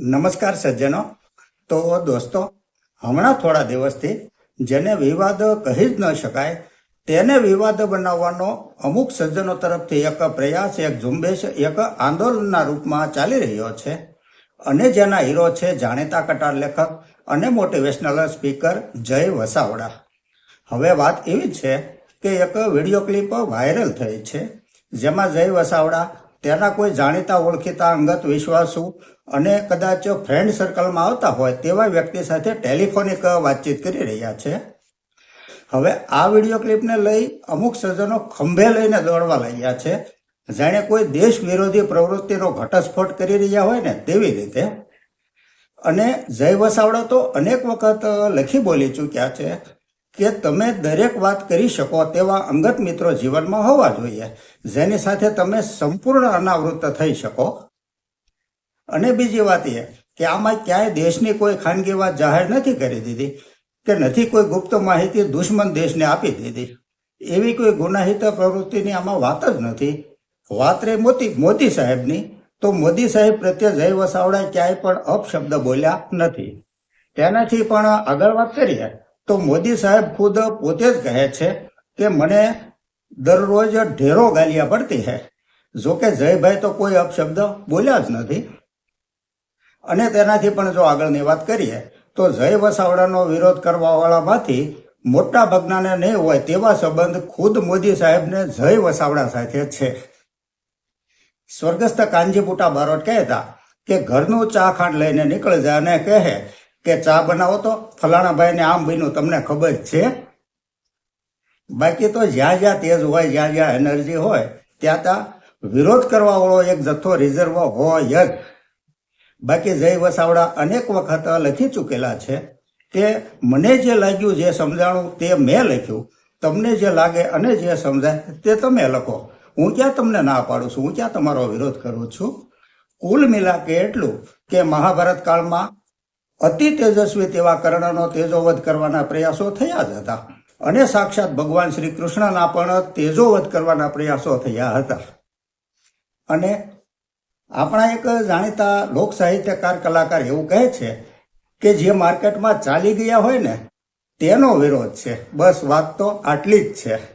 નમસ્કાર સજ્જનો. તો દોસ્તો, હમણાં થોડા દિવસથી જેને વિવાદ કહી જ ન શકાય, તેને વિવાદ બનાવવાનો અમુક સજ્જનો તરફથી એક પ્રયાસ, એક ઝુંબેશ, એક આંદોલનના રૂપમાં ચાલી રહ્યો છે. અને જેના હીરો છે જાણીતા કટાર લેખક અને મોટિવેશનલ સ્પીકર જય વસાવડા. હવે વાત એવી છે કે એક વીડિયો ક્લિપ વાયરલ થઈ છે. જેમાં જય વસાવડા તેના કોઈ જાણીતા ઓળખીતા અંગત વિશ્વાસુ અને કદાચ ફ્રેન્ડ સર્કલમાં આવતા હોય તેવા વ્યક્તિ સાથે ટેલિફોનિક વાતચીત કરી રહ્યા છે. હવે આ વીડિયો ક્લિપને લઈ અમુક સજ્જનો ખંભે લઈને દોડવા લાગ્યા છે. જાણે કોઈ દેશ વિરોધી પ્રવૃત્તિનો ઘટસ્ફોટ કરી રહ્યા હોય ને તેવી રીતે. અને જય વસાવડા તો અનેક વખત લખી બોલી ચૂક્યા છે. કે તમે દરેક વાત કરી શકો તેવા અંગત મિત્રો જીવનમાં હોવા જોઈએ. જેની સાથે તમે સંપૂર્ણ અનાવૃત્ત થઈ શકો. અને બીજી વાત એ કે આમાં ક્યાંય દેશની કોઈ ખાનગી વાત જાહેર નથી કરી દીધી કે નથી કોઈ ગુપ્ત માહિતી દુશ્મન દેશને આપી દીધી. એવી કોઈ ગુનાહિત પ્રવૃત્તિની આમાં વાત જ નથી. વાત રે મોતી મોદી સાહેબની. તો મોદી સાહેબ પ્રત્યે જય વસાવડા ક્યાંય પણ અપશબ્દ બોલ્યા નથી. તેનાથી પણ આગળ વાત કરીએ. તો મોદી સાહેબ ખુદ પોતે જ કહે છે કે મને દરરોજ ઢેરો ગાલિયા પડતી છે જોકે જયભાઈ તો કોઈ અપશબ્દ બોલ્યા જ નથી. અને તેનાથી પણ જો આગળની વાત કરીએ, તો જય વસાવડાનો વિરોધ કરવાવાળામાંથી મોટા ભગનાને નહીં હોય તેવા સંબંધ ખુદ મોદી સાહેબને જય વસાવડા સાથે છે. સ્વર્ગસ્થ કાનજીપુટા બારોટ કહેતા કે ઘરનું ચા ખાંડ લઈને નીકળી જાય અને કહે કે ચા બનાવો તો? ફલાણા ભાઈને આમ બન્યું, તમને ખબર છે? બાકી તો જ્યાં જ્યાં તેજ હોય, જ્યાં જ્યાં એનર્જી હોય, ત્યાં ત્યાં વિરોધ કરવા વાળો એક જથ્થો રિઝર્વ હોય જ. બાકી જય વસાવડા અનેક વખત લખી ચૂકેલા છે કે મને જે લાગ્યું, જે સમજાણું, તે મેં લખ્યું. તમને જે લાગે અને જે સમજાય, તે તમે લખો. હું ક્યાં તમને ના પાડું છું? હું ક્યાં તમારો વિરોધ કરું છું? કુલ મિલા કે એટલું કે મહાભારત કાળમાં અતિ તેજસ્વી તેવા કર્ણનો તેજોવધ કરવાના પ્રયાસો થયા જ હતા. અને સાક્ષાત ભગવાન શ્રી કૃષ્ણના પણ તેજોવધ કરવાના પ્રયાસો થયા હતા. અને આપણા એક જાણીતા લોક સાહિત્યકાર કલાકાર એવું કહે છે કે જે માર્કેટમાં ચાલી ગયા હોય ને, તેનો વિરોધ છે. બસ વાત તો આટલી જ છે.